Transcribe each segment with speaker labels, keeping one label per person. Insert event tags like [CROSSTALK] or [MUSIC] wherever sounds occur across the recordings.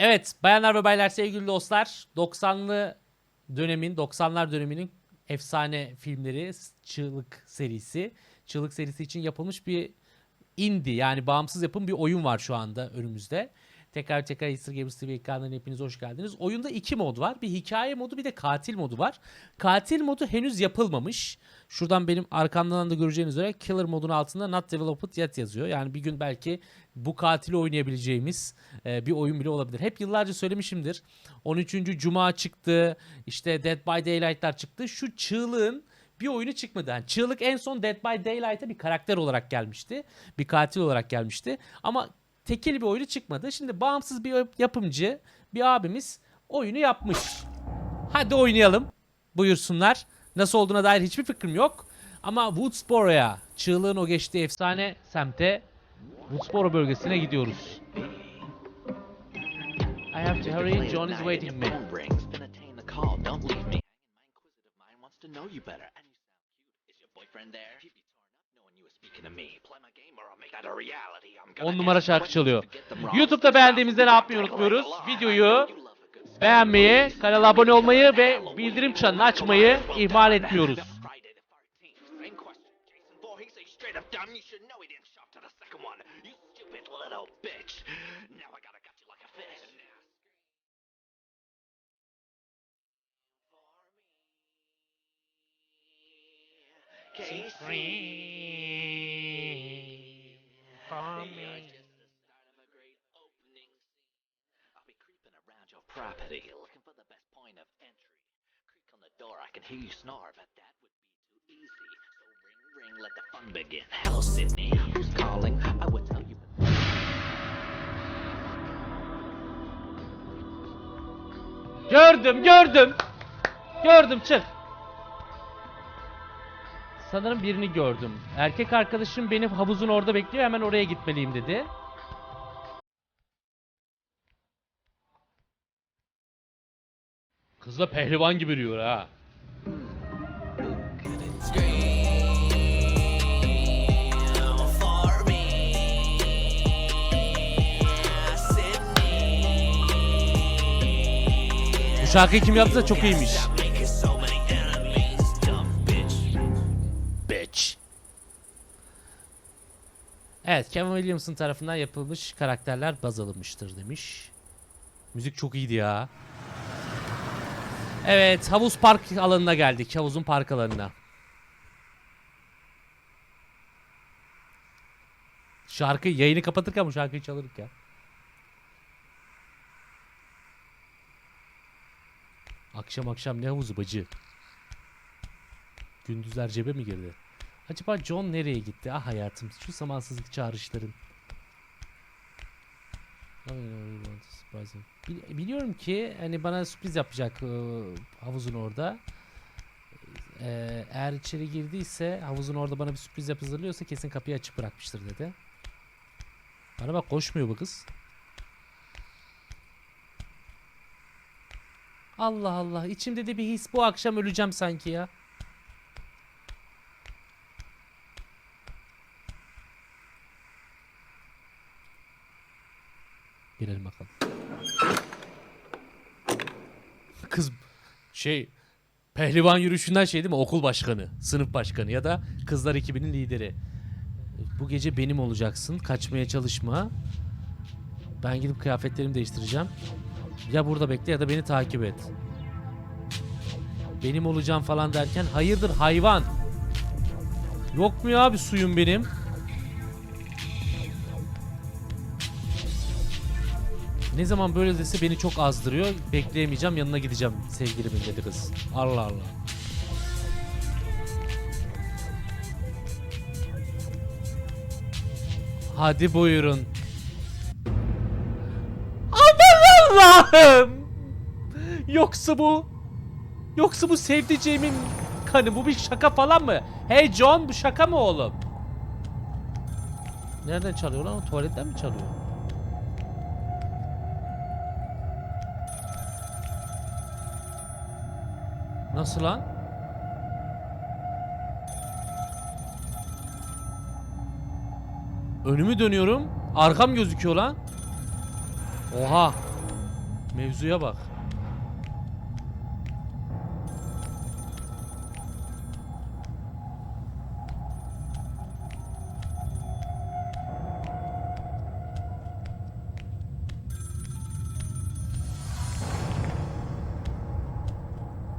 Speaker 1: Evet bayanlar ve baylar sevgili dostlar 90'lı dönemin 90'lar döneminin efsane filmleri Çığlık serisi. Çığlık serisi için yapılmış bir indie yani bağımsız yapım bir oyun var şu anda önümüzde. Tekrar tekrar Easter Gamers TV ekranlarına hepiniz hoş geldiniz. Oyunda iki mod var. Bir hikaye modu bir de katil modu var. Katil modu henüz yapılmamış. Şuradan benim arkamdan da göreceğiniz üzere Killer modun altında Not Developed Yet yazıyor. Yani bir gün belki bu katili oynayabileceğimiz e, bir oyun bile olabilir. Hep yıllarca söylemişimdir. 13. Cuma çıktı. İşte Dead by Daylight'lar çıktı. Şu çığlığın bir oyunu çıkmadı. Yani Çığlık en son Dead by Daylight'a bir karakter olarak gelmişti. Bir katil olarak gelmişti. Ama tekil bir oyunu çıkmadı. Şimdi bağımsız bir yapımcı, bir abimiz oyunu yapmış. Hadi oynayalım. Buyursunlar. Nasıl olduğuna dair hiçbir fikrim yok. Ama Woodsboro'ya, çığlığın o geçtiği efsane semte Woodsboro bölgesine gidiyoruz. I have to hurry. John is waiting me.
Speaker 2: Don't leave me. My inquisitive mind wants to know you better. Is your boyfriend there?
Speaker 1: 10 numara şarkı çalıyor. YouTube'da beğendiğimizde ne yapmayı unutmuyoruz? Videoyu beğenmeyi, kanala abone olmayı ve bildirim çanını açmayı ihmal etmiyoruz.
Speaker 2: Friday you snore, but that would be too easy. So ring, ring, let the fun begin. Hello, Sydney. Who's calling? I would tell you.
Speaker 1: Gördüm, gördüm. Gördüm, çık. Sanırım birini gördüm. Erkek arkadaşım beni havuzun orada bekliyor. Hemen oraya gitmeliyim dedi. Kız da pehlivan gibi diyor ha. Şarkıyı kim yaptıysa çok iyiymiş. Bitch. Evet, Kevin Williamson tarafından yapılmış karakterler baz alınmıştır demiş. Müzik çok iyiydi ya. Evet, havuz park alanına geldik. Havuzun park alanına. Şarkı yayını kapatırken bu şarkıyı çalırık Akşam akşam ne havuzu bacı? Gündüzler cebe mi girdi? Acaba John nereye gitti? Ah hayatım şu zamansızlık çağrışların. Bil- Biliyorum ki hani bana sürpriz yapacak e, havuzun orada. E, eğer içeri girdiyse havuzun orada bana bir sürpriz yap hazırlıyorsa kesin kapıyı açık bırakmıştır dedi. Bana bak koşmuyor bu kız. Allah Allah içimde de bir his bu akşam öleceğim sanki ya. Girelim bakalım. Kız şey pehlivan yürüyüşünden şey değil mi? Okul başkanı, sınıf başkanı ya da kızlar ekibinin lideri. Bu gece benim olacaksın. Kaçmaya çalışma. Ben gidip kıyafetlerimi değiştireceğim. Ya burada bekle ya da beni takip et. Benim olacağım falan derken hayırdır hayvan? Yok mu ya bir suyum benim? Ne zaman böyle dese beni çok azdırıyor. Bekleyemeyeceğim yanına gideceğim sevgilimin dedi kız. Allah Allah. Hadi buyurun. Allah'ım. Yoksa bu... Yoksa bu sevdiceğimin kanı bu bir şaka falan mı? Hey John bu şaka mı oğlum? Nereden çalıyor lan? O tuvaletten mi çalıyor? Nasıl lan? Önümü dönüyorum. Arkam gözüküyor lan. Oha. Mevzuya bak.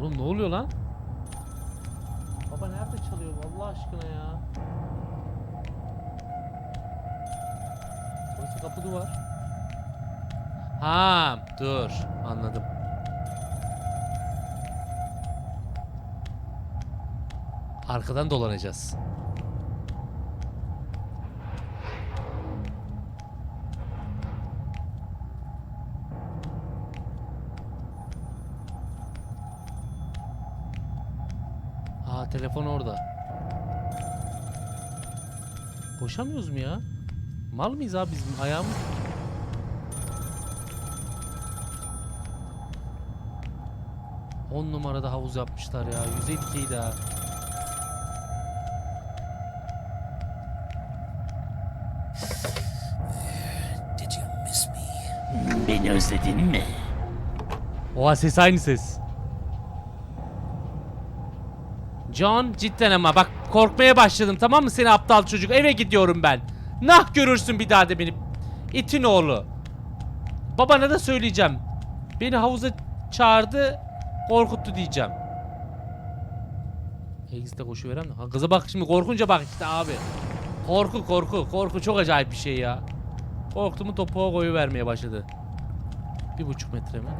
Speaker 1: Oğlum ne oluyor lan? Baba nerede çalıyor Allah aşkına ya? Burası kapı duvar. Ha, dur. Anladım. Arkadan dolanacağız. Aa telefon orada. Koşamıyoruz mu ya? Mal mıyız abi bizim ayağımız? On numarada havuz yapmışlar ya. Yüzey dikeyi de ha.
Speaker 2: Did you miss me? Beni özledin mi?
Speaker 1: Oha ses aynı ses. John cidden ama bak korkmaya başladım tamam mı seni aptal çocuk eve gidiyorum ben. Nah görürsün bir daha da beni. İtin oğlu. Babana da söyleyeceğim. Beni havuza çağırdı korkuttu diyeceğim. Exit'e koşu de. Ha, kıza bak şimdi korkunca bak işte abi. Korku korku korku çok acayip bir şey ya. Korktuğumu topuğa koyu vermeye başladı. Bir buçuk metre mi?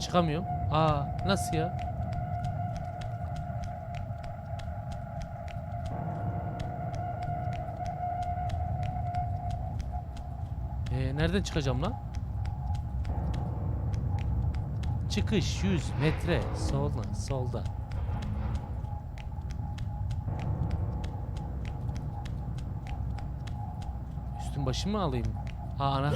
Speaker 1: Çıkamıyorum. Aa nasıl ya? Ee, nereden çıkacağım lan? Çıkış 100 metre solda solda. Üstün başımı mı alayım? Aa ana.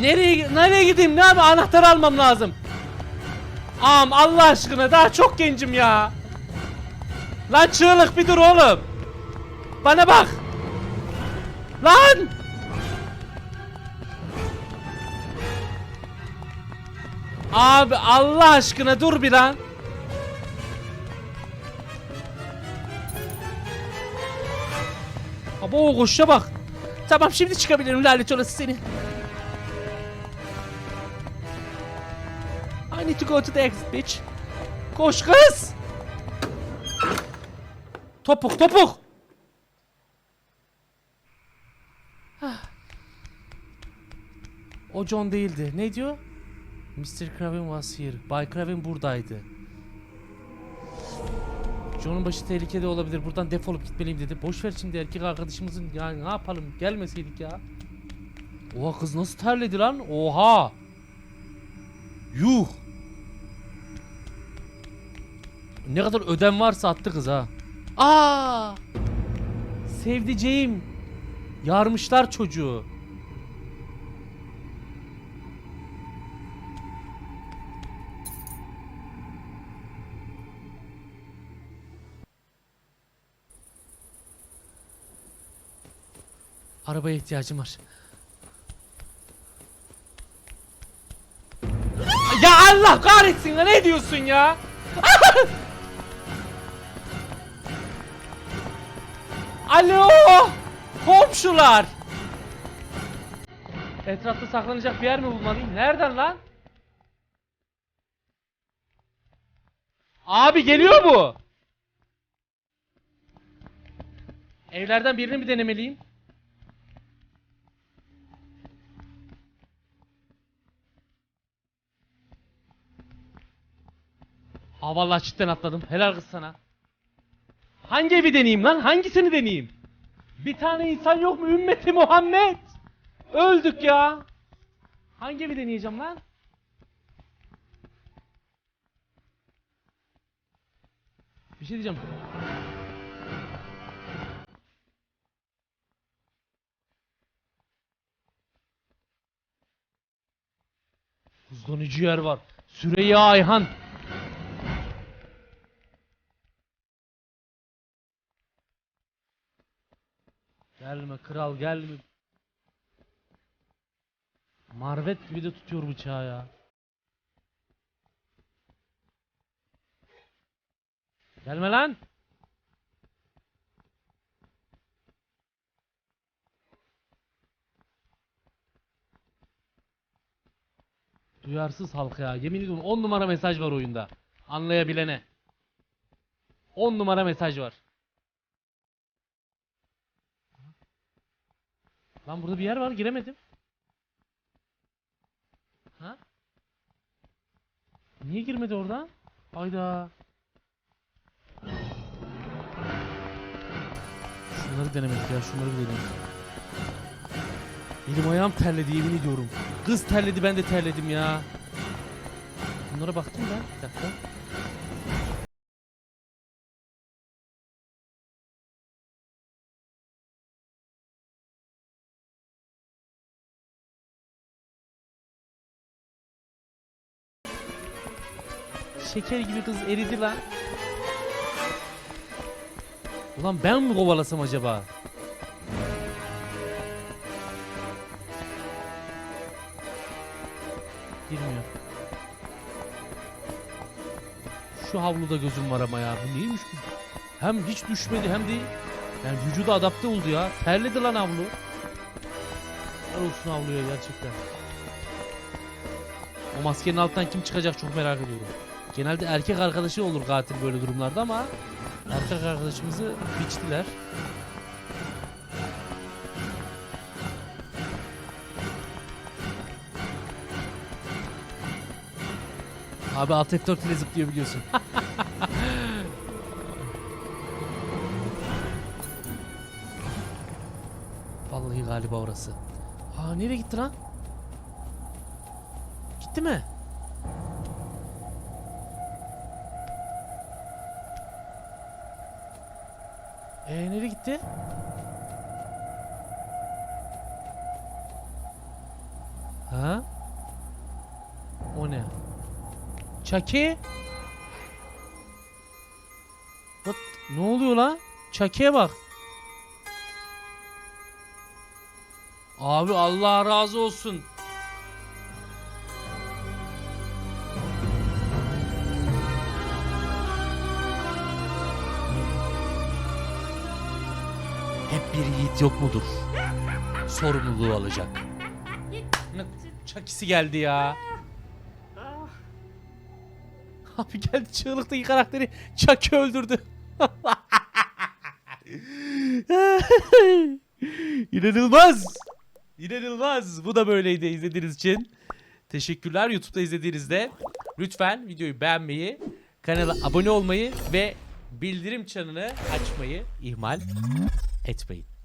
Speaker 1: Nereye nereye gideyim? Ne abi anahtar almam lazım. Am Allah aşkına daha çok gencim ya. Lan çığlık bir dur oğlum. Bana bak. Lan. Abi Allah aşkına dur bir lan. Abo koşuşa bak. Tamam şimdi çıkabilirim lanet olası seni. I need to go to the exit bitch. Koş kız. Topuk topuk. Ah. O John değildi. Ne diyor? Mr. Craven was here. Bay Craven buradaydı. John'un başı tehlikede olabilir. Buradan defolup gitmeliyim dedi. Boş ver şimdi erkek arkadaşımızın ya ne yapalım? Gelmeseydik ya. Oha kız nasıl terledi lan? Oha. Yuh. Ne kadar ödem varsa attı kız ha. Aa! Sevdiceğim. Yarmışlar çocuğu. Arabaya ihtiyacım var. Ya Allah kahretsin lan ne diyorsun ya? [LAUGHS] Alo! Komşular! Etrafta saklanacak bir yer mi bulmalıyım? Nereden lan? Abi geliyor bu. Evlerden birini mi denemeliyim? Aa vallahi cidden atladım. Helal kız sana. Hangi evi deneyeyim lan? Hangisini deneyeyim? Bir tane insan yok mu ümmeti Muhammed? Öldük ya. Hangi evi deneyeceğim lan? Bir şey diyeceğim. Hızlanıcı yer var. Süreyya Ayhan. Gelme kral gelme. Marvet gibi de tutuyor bıçağı ya. Gelme lan. Duyarsız halk ya. Yemin ediyorum 10 numara mesaj var oyunda. Anlayabilene. 10 numara mesaj var. Lan burada bir yer var giremedim. Ha? Niye girmedi oradan? Hayda. Şunları denemedik ya şunları bir deneyelim. Elim ayağım terledi yemin ediyorum. Kız terledi ben de terledim ya. Bunlara baktım ben. Bir dakika. Şeker gibi kız eridi lan. Ulan ben mi kovalasam acaba? Girmiyor. Şu havluda gözüm var ama ya. Bu neymiş bu? Hem hiç düşmedi hem de yani vücuda adapte oldu ya. Terledi lan havlu. Helal olsun havluya gerçekten. O maskenin altından kim çıkacak çok merak ediyorum. Genelde erkek arkadaşı olur katil böyle durumlarda ama erkek arkadaşımızı biçtiler. Abi alt F4 ile zıplıyor biliyorsun. [LAUGHS] Vallahi galiba orası. Aa nereye gitti lan? Gitti mi? Ee nereye gitti? Ha? O ne? Çaki? What? Ne oluyor lan? Çaki'ye bak. Abi Allah razı olsun. Yok mudur? Sorumluluğu alacak. Çakisi geldi ya. [LAUGHS] Abi geldi çığlıktaki karakteri Chucky öldürdü. [LAUGHS] İnanılmaz. İnanılmaz. Bu da böyleydi izlediğiniz için. Teşekkürler YouTube'da izlediğinizde. Lütfen videoyu beğenmeyi, kanala abone olmayı ve bildirim çanını açmayı ihmal etmeyin.